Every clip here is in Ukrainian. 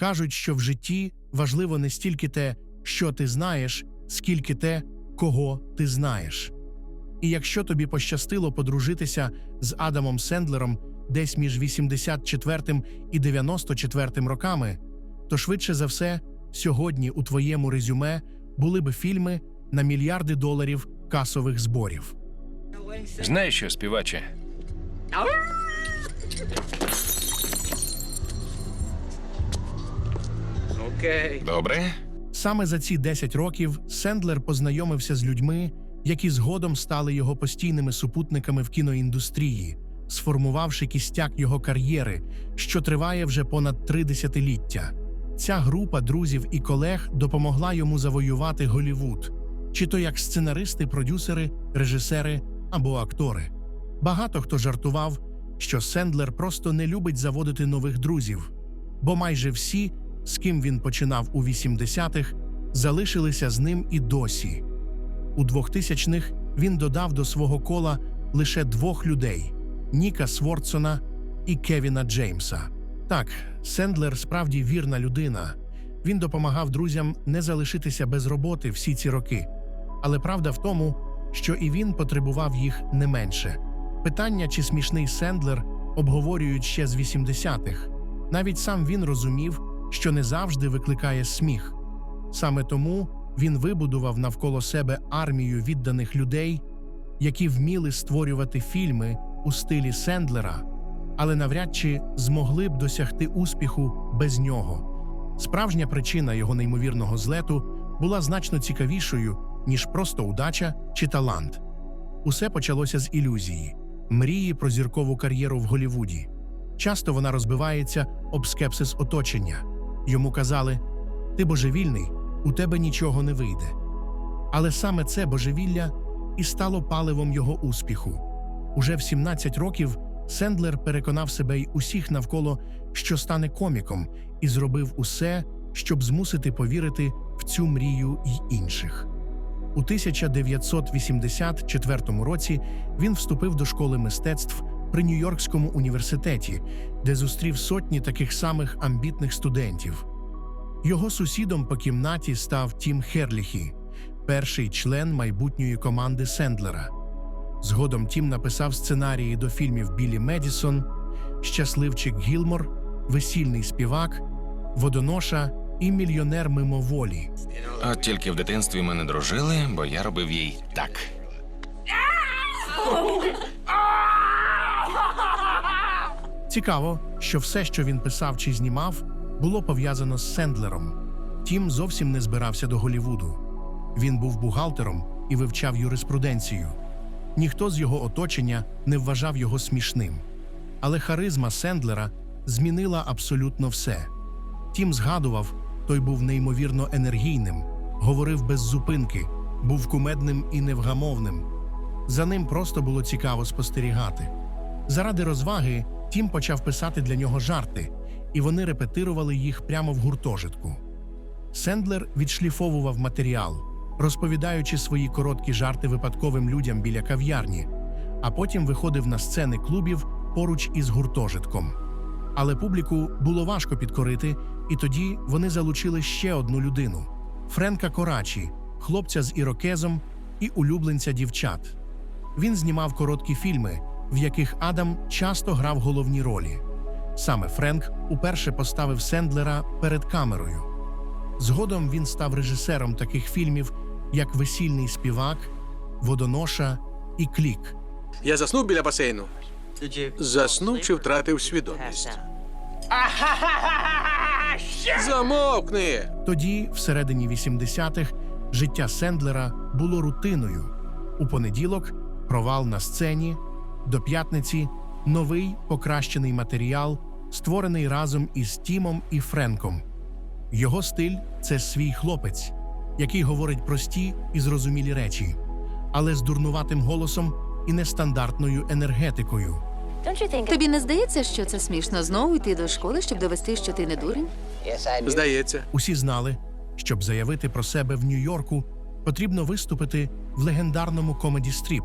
Кажуть, що в житті важливо не стільки те, що ти знаєш, скільки те, кого ти знаєш. І якщо тобі пощастило подружитися з Адамом Сендлером десь між 84 і 94 роками, то швидше за все, сьогодні у твоєму резюме були би фільми на мільярди доларів касових зборів. Знаєш що, співаче? Окей. Добре? Саме за ці 10 років Сендлер познайомився з людьми, які згодом стали його постійними супутниками в кіноіндустрії, сформувавши кістяк його кар'єри, що триває вже понад три десятиліття. Ця група друзів і колег допомогла йому завоювати Голівуд, чи то як сценаристи, продюсери, режисери або актори. Багато хто жартував, що Сендлер просто не любить заводити нових друзів, бо майже всі, з ким він починав у 80-х, залишилися з ним і досі. У 2000-х він додав до свого кола лише двох людей Ніка Свордсона і Кевіна Джеймса. Так, Сендлер справді вірна людина. Він допомагав друзям не залишитися без роботи всі ці роки. Але правда в тому, що і він потребував їх не менше. Питання, чи смішний Сендлер, обговорюють ще з 80-х. Навіть сам він розумів, що не завжди викликає сміх. Саме тому він вибудував навколо себе армію відданих людей, які вміли створювати фільми у стилі Сендлера, але навряд чи змогли б досягти успіху без нього. Справжня причина його неймовірного злету була значно цікавішою, ніж просто удача чи талант. Усе почалося з ілюзії, мрії про зіркову кар'єру в Голівуді. Часто вона розбивається об скепсис оточення. Йому казали: ти божевільний, у тебе нічого не вийде. Але саме це божевілля і стало паливом його успіху. Уже в 17 років Сендлер переконав себе й усіх навколо, що стане коміком, і зробив усе, щоб змусити повірити в цю мрію й інших. У 1984 році він вступив до школи мистецтв при Нью-Йоркському університеті, де зустрів сотні таких самих амбітних студентів. Його сусідом по кімнаті став Тім Херліхі, перший член майбутньої команди Сендлера. Згодом Тім написав сценарії до фільмів Білі Медісон, Щасливчик Гілмор, Весільний співак, Водоноша і Мільйонер мимоволі. От тільки в дитинстві ми не дружили, бо я робив їй так. Цікаво, що все, що він писав чи знімав, було пов'язано з Сендлером. Тім зовсім не збирався до Голівуду. Він був бухгалтером і вивчав юриспруденцію. Ніхто з його оточення не вважав його смішним. Але харизма Сендлера змінила абсолютно все. Тім згадував, той був неймовірно енергійним, говорив без зупинки, був кумедним і невгамовним. За ним просто було цікаво спостерігати. Заради розваги Тім почав писати для нього жарти, і вони репетирували їх прямо в гуртожитку. Сендлер відшліфовував матеріал, розповідаючи свої короткі жарти випадковим людям біля кав'ярні, а потім виходив на сцени клубів поруч із гуртожитком. Але публіку було важко підкорити, і тоді вони залучили ще одну людину Френка Корачі, хлопця з ірокезом і улюбленця дівчат. Він знімав короткі фільми, в яких Адам часто грав головні ролі. Саме Френк уперше поставив Сендлера перед камерою. Згодом він став режисером таких фільмів, як Весільний співак, Водоноша і Клік. Я заснув біля басейну. Заснув чи втратив свідомість. Замовкни! Тоді, всередині 80-х, життя Сендлера було рутиною. У понеділок провал на сцені, до п'ятниці новий покращений матеріал, створений разом із Тімом і Френком. Його стиль це свій хлопець, який говорить прості і зрозумілі речі, але з дурнуватим голосом і нестандартною енергетикою. Тобі не здається, що це смішно знову йти до школи, щоб довести, що ти не дурень? Здається, Усі знали, щоб заявити про себе в Нью-Йорку, потрібно виступити в легендарному комеді стріп,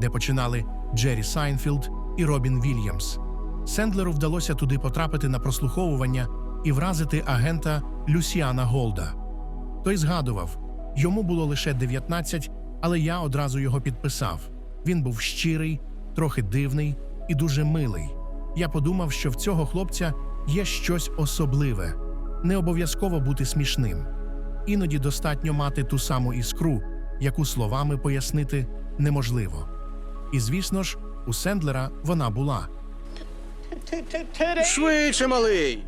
де починали Джері Сайнфілд і Робін Вільямс. Сендлеру вдалося туди потрапити на прослуховування і вразити агента Люсіана Голда. Той згадував, йому було лише 19, але я одразу його підписав. Він був щирий, трохи дивний і дуже милий. Я подумав, що в цього хлопця є щось особливе, не обов'язково бути смішним. Іноді достатньо мати ту саму іскру, яку словами пояснити неможливо. І звісно ж, у Сендлера вона була. Швидше, малий.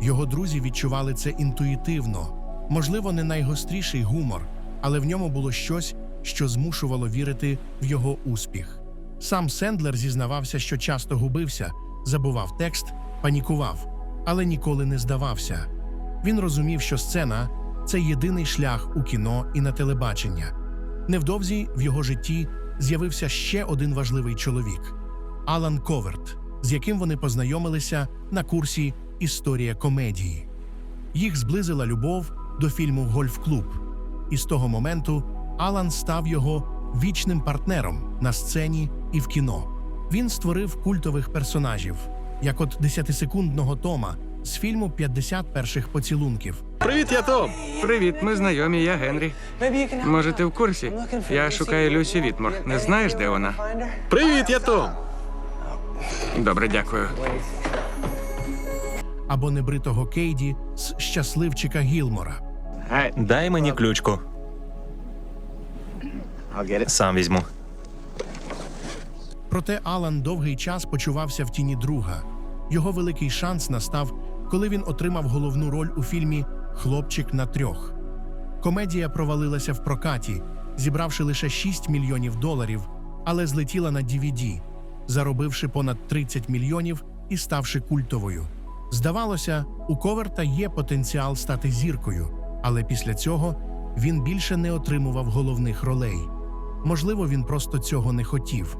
Його друзі відчували це інтуїтивно. Можливо, не найгостріший гумор, але в ньому було щось, що змушувало вірити в його успіх. Сам Сендлер зізнавався, що часто губився, забував текст, панікував, але ніколи не здавався. Він розумів, що сцена це єдиний шлях у кіно і на телебачення. Невдовзі в його житті з'явився ще один важливий чоловік Алан Коверт, з яким вони познайомилися на курсі Історія комедії. Їх зблизила любов до фільму Гольф-клуб, і з того моменту Алан став його вічним партнером на сцені і в кіно. Він створив культових персонажів, як от десятисекундного Тома з фільму «50 перших поцілунків. Привіт, я Том. Привіт, ми знайомі, я Генрі. Може, ти в курсі? Я шукаю Люсі Вітмор. Не знаєш, де вона? Привіт, я Том. Добре, дякую. або небритого Кейді з щасливчика Гілмора. Дай мені ключку. Сам візьму. Проте Алан довгий час почувався в тіні друга. Його великий шанс настав, коли він отримав головну роль у фільмі Хлопчик на трьох. Комедія провалилася в прокаті, зібравши лише 6 мільйонів доларів, але злетіла на DVD, заробивши понад 30 мільйонів і ставши культовою. Здавалося, у Коверта є потенціал стати зіркою, але після цього він більше не отримував головних ролей. Можливо, він просто цього не хотів.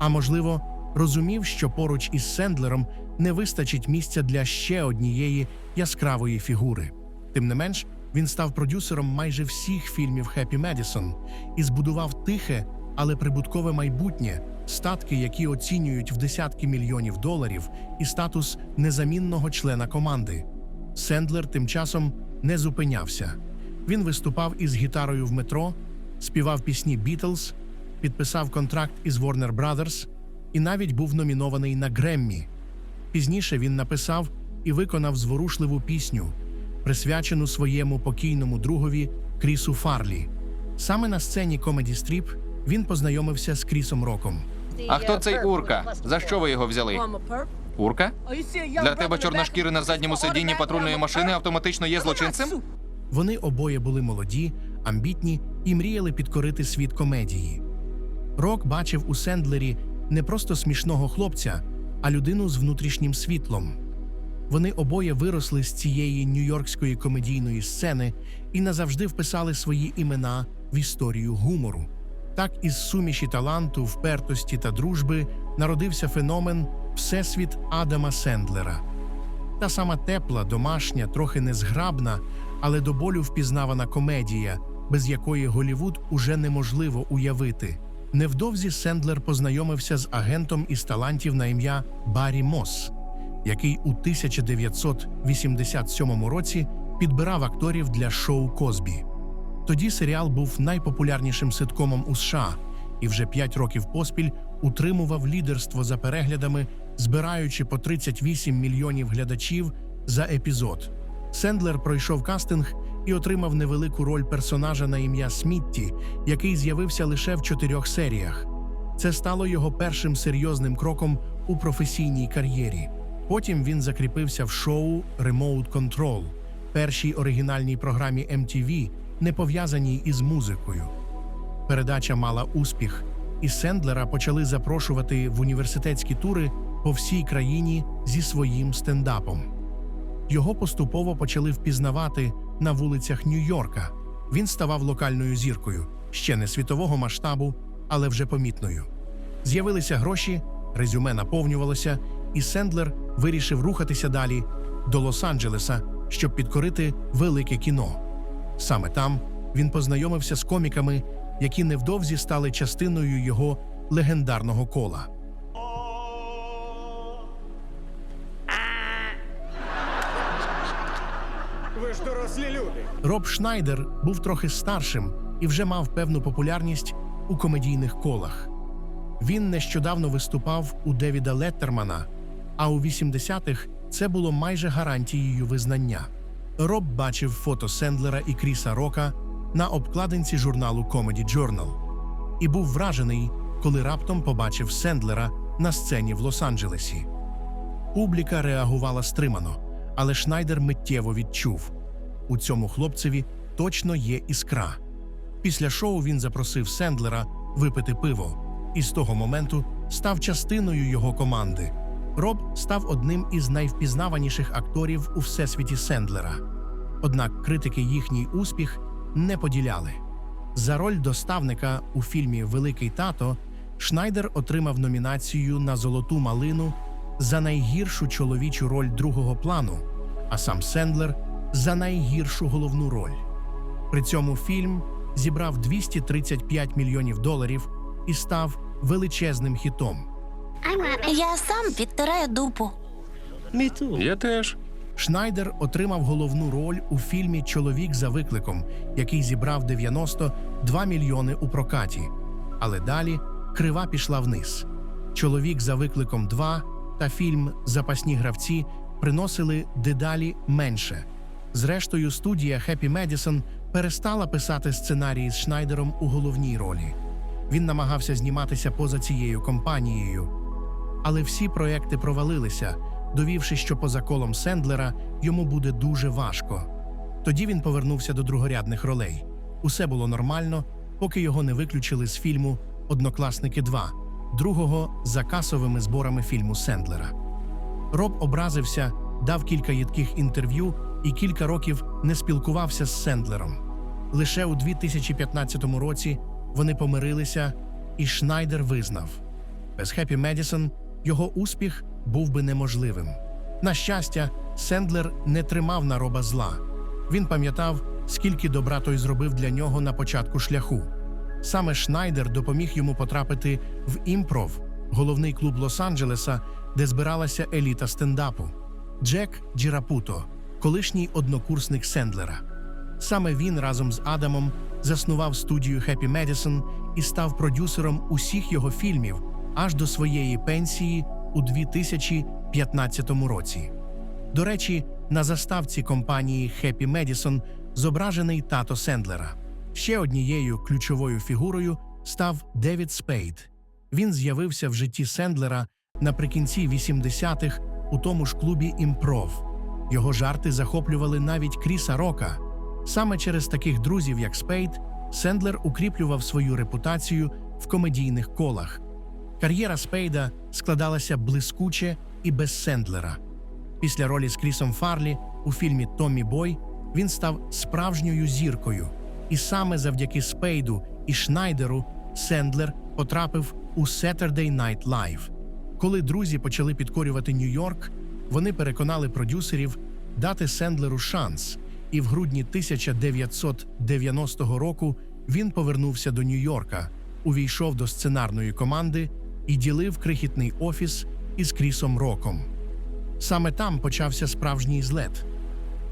А можливо, розумів, що поруч із Сендлером не вистачить місця для ще однієї яскравої фігури. Тим не менш, він став продюсером майже всіх фільмів Хеппі Медісон і збудував тихе, але прибуткове майбутнє, статки, які оцінюють в десятки мільйонів доларів, і статус незамінного члена команди. Сендлер тим часом не зупинявся. Він виступав із гітарою в метро, співав пісні Бітлз, підписав контракт із Warner Brothers і навіть був номінований на Греммі. Пізніше він написав і виконав зворушливу пісню, присвячену своєму покійному другові Крісу Фарлі. Саме на сцені Comedy Strip він познайомився з Крісом Роком. А хто цей урка? За що ви його взяли? Урка? Для тебе чорношкіри на задньому сидінні патрульної машини автоматично є злочинцем? Вони обоє були молоді, амбітні і мріяли підкорити світ комедії. Рок бачив у Сендлері не просто смішного хлопця, а людину з внутрішнім світлом. Вони обоє виросли з цієї нью-йоркської комедійної сцени і назавжди вписали свої імена в історію гумору. Так із суміші таланту, впертості та дружби народився феномен Всесвіт Адама Сендлера. Та сама тепла, домашня, трохи незграбна, але до болю впізнавана комедія, без якої Голівуд уже неможливо уявити. Невдовзі Сендлер познайомився з агентом із талантів на ім'я Баррі Мосс, який у 1987 році підбирав акторів для шоу Козбі. Тоді серіал був найпопулярнішим ситкомом у США і вже п'ять років поспіль утримував лідерство за переглядами, збираючи по 38 мільйонів глядачів за епізод. Сендлер пройшов кастинг і отримав невелику роль персонажа на ім'я Смітті, який з'явився лише в чотирьох серіях. Це стало його першим серйозним кроком у професійній кар'єрі. Потім він закріпився в шоу Remote Control, першій оригінальній програмі MTV, не пов'язаній із музикою. Передача мала успіх, і Сендлера почали запрошувати в університетські тури по всій країні зі своїм стендапом. Його поступово почали впізнавати на вулицях Нью-Йорка. Він ставав локальною зіркою, ще не світового масштабу, але вже помітною. З'явилися гроші, резюме наповнювалося, і Сендлер вирішив рухатися далі до Лос-Анджелеса, щоб підкорити велике кіно. Саме там він познайомився з коміками, які невдовзі стали частиною його легендарного кола. Ви ж дорослі люди. Роб Шнайдер був трохи старшим і вже мав певну популярність у комедійних колах. Він нещодавно виступав у Девіда Леттермана, а у 80-х це було майже гарантією визнання. Роб бачив фото Сендлера і Кріса Рока на обкладинці журналу Comedy Journal і був вражений, коли раптом побачив Сендлера на сцені в Лос-Анджелесі. Публіка реагувала стримано, але Шнайдер миттєво відчув у цьому хлопцеві точно є іскра. Після шоу він запросив Сендлера випити пиво, і з того моменту став частиною його команди. Роб став одним із найвпізнаваніших акторів у всесвіті Сендлера. Однак критики їхній успіх не поділяли. За роль доставника у фільмі Великий тато Шнайдер отримав номінацію на Золоту малину за найгіршу чоловічу роль другого плану, а сам Сендлер за найгіршу головну роль. При цьому фільм зібрав 235 мільйонів доларів і став величезним хітом. Я сам відтираю дупу. Я теж. Шнайдер отримав головну роль у фільмі Чоловік за викликом, який зібрав 92 мільйони у прокаті. Але далі крива пішла вниз. Чоловік за викликом 2 та фільм Запасні гравці приносили дедалі менше. Зрештою, студія Happy Madison перестала писати сценарії з Шнайдером у головній ролі. Він намагався зніматися поза цією компанією, але всі проекти провалилися, довівши, що поза колом Сендлера йому буде дуже важко. Тоді він повернувся до другорядних ролей. Усе було нормально, поки його не виключили з фільму Однокласники 2, другого за касовими зборами фільму Сендлера. Роб образився, дав кілька їдких інтерв'ю і кілька років не спілкувався з Сендлером. Лише у 2015 році вони помирилися, і Шнайдер визнав: без Хеппі Медісон його успіх був би неможливим. На щастя, Сендлер не тримав на роба зла. Він пам'ятав, скільки добра той зробив для нього на початку шляху. Саме Шнайдер допоміг йому потрапити в імпров, головний клуб Лос-Анджелеса, де збиралася еліта стендапу. Джек Джірапуто, колишній однокурсник Сендлера. Саме він разом з Адамом заснував студію Happy Madison і став продюсером усіх його фільмів аж до своєї пенсії у 2015 році. До речі, на заставці компанії Happy Madison зображений тато Сендлера. Ще однією ключовою фігурою став Девід Спейд. Він з'явився в житті Сендлера наприкінці 80-х у тому ж клубі Імпров. Його жарти захоплювали навіть Кріса Рока. Саме через таких друзів, як Спейд, Сендлер укріплював свою репутацію в комедійних колах. Кар'єра Спейда складалася блискуче і без Сендлера. Після ролі з Крісом Фарлі у фільмі Томмі Бой він став справжньою зіркою. І саме завдяки Спейду і Шнайдеру Сендлер потрапив у Saturday Night Live. Коли друзі почали підкорювати Нью-Йорк, вони переконали продюсерів дати Сендлеру шанс, і в грудні 1990 року він повернувся до Нью-Йорка, увійшов до сценарної команди і ділив крихітний офіс із Крісом Роком. Саме там почався справжній злет.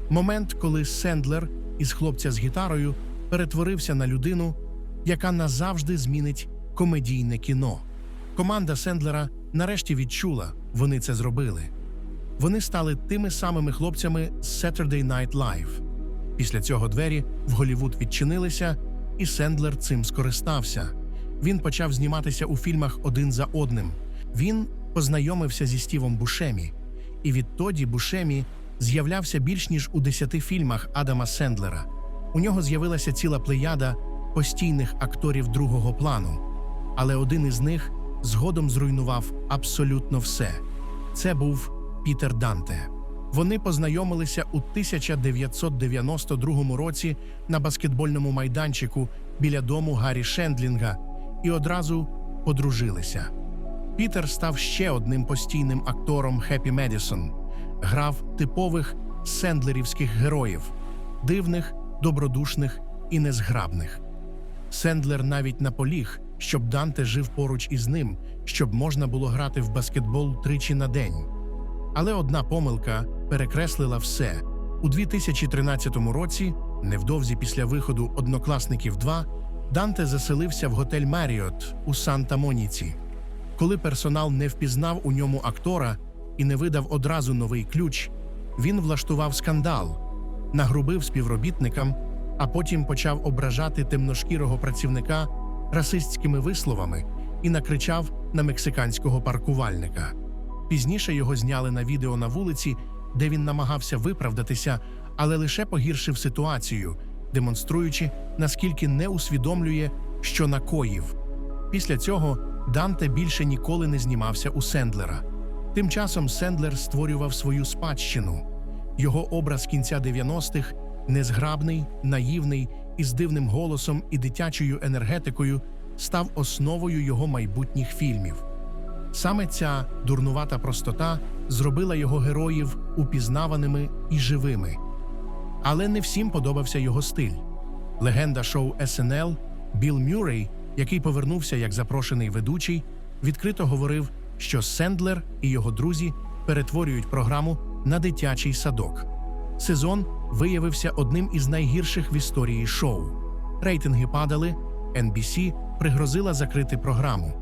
Момент, коли Сендлер із хлопця з гітарою перетворився на людину, яка назавжди змінить комедійне кіно. Команда Сендлера нарешті відчула, вони це зробили. Вони стали тими самими хлопцями з Saturday Night Live. Після цього двері в Голівуд відчинилися, і Сендлер цим скористався. Він почав зніматися у фільмах один за одним. Він познайомився зі Стівом Бушемі, і відтоді Бушемі з'являвся більш ніж у десяти фільмах Адама Сендлера. У нього з'явилася ціла плеяда постійних акторів другого плану, але один із них згодом зруйнував абсолютно все. Це був Пітер Данте. Вони познайомилися у 1992 році на баскетбольному майданчику біля дому Гаррі Шендлінга і одразу подружилися. Пітер став ще одним постійним актором Хеппі Медісон, грав типових сендлерівських героїв дивних, добродушних і незграбних. Сендлер навіть наполіг, щоб Данте жив поруч із ним, щоб можна було грати в баскетбол тричі на день. Але одна помилка перекреслила все. У 2013 році, невдовзі після виходу Однокласників 2, Данте заселився в готель Маріот у Санта-Моніці. Коли персонал не впізнав у ньому актора і не видав одразу новий ключ, він влаштував скандал, нагрубив співробітникам, а потім почав ображати темношкірого працівника расистськими висловами і накричав на мексиканського паркувальника. Пізніше його зняли на відео на вулиці, де він намагався виправдатися, але лише погіршив ситуацію, демонструючи, наскільки не усвідомлює, що накоїв. Після цього Данте більше ніколи не знімався у Сендлера. Тим часом Сендлер створював свою спадщину. Його образ кінця 90-х незграбний, наївний, із дивним голосом і дитячою енергетикою став основою його майбутніх фільмів. Саме ця дурнувата простота зробила його героїв упізнаваними і живими. Але не всім подобався його стиль. Легенда шоу SNL Білл Мюррей, який повернувся як запрошений ведучий, відкрито говорив, що Сендлер і його друзі перетворюють програму на дитячий садок. Сезон виявився одним із найгірших в історії шоу. Рейтинги падали, NBC пригрозила закрити програму.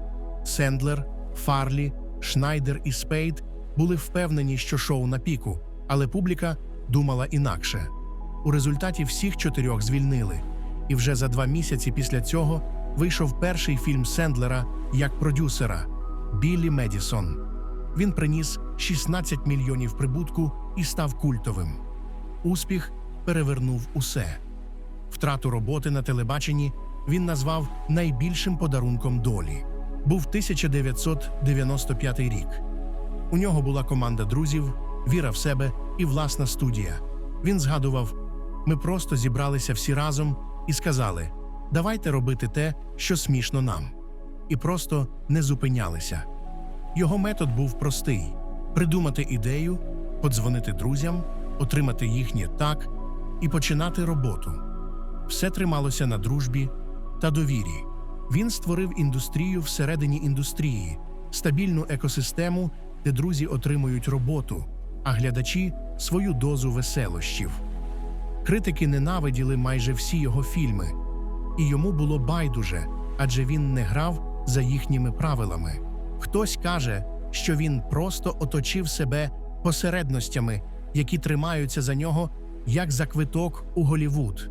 Сендлер, Фарлі, Шнайдер і Спейд були впевнені, що шоу на піку, але публіка думала інакше. У результаті всіх чотирьох звільнили, і вже за два місяці після цього вийшов перший фільм Сендлера як продюсера Біллі Медісон. Він приніс 16 мільйонів прибутку і став культовим. Успіх перевернув усе. Втрату роботи на телебаченні він назвав найбільшим подарунком долі. Був 1995 рік. У нього була команда друзів, віра в себе і власна студія. Він згадував: ми просто зібралися всі разом і сказали: давайте робити те, що смішно нам. І просто не зупинялися. Його метод був простий: придумати ідею, подзвонити друзям, отримати їхнє так і починати роботу. Все трималося на дружбі та довірі. Він створив індустрію всередині індустрії, стабільну екосистему, де друзі отримують роботу, а глядачі свою дозу веселощів. Критики ненавиділи майже всі його фільми, і йому було байдуже, адже він не грав за їхніми правилами. Хтось каже, що він просто оточив себе посередностями, які тримаються за нього як за квиток у Голівуд.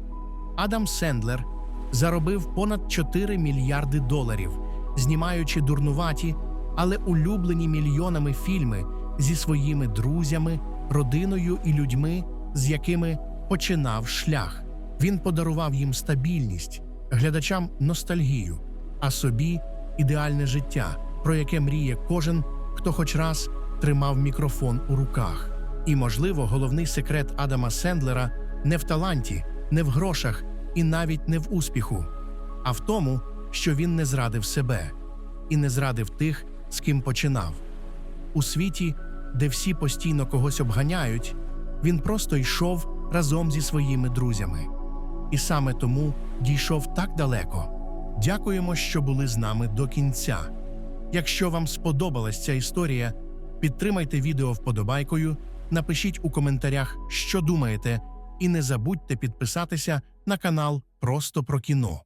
Адам Сендлер заробив понад 4 мільярди доларів, знімаючи дурнуваті, але улюблені мільйонами фільми зі своїми друзями, родиною і людьми, з якими починав шлях. Він подарував їм стабільність, глядачам ностальгію, а собі ідеальне життя, про яке мріє кожен, хто хоч раз тримав мікрофон у руках. І, можливо, головний секрет Адама Сендлера не в таланті, не в грошах і навіть не в успіху, а в тому, що він не зрадив себе і не зрадив тих, з ким починав. У світі, де всі постійно когось обганяють, він просто йшов разом зі своїми друзями. І саме тому дійшов так далеко. Дякуємо, що були з нами до кінця. Якщо вам сподобалась ця історія, підтримайте відео вподобайкою, напишіть у коментарях, що думаєте, і не забудьте підписатися на канал Просто про кіно.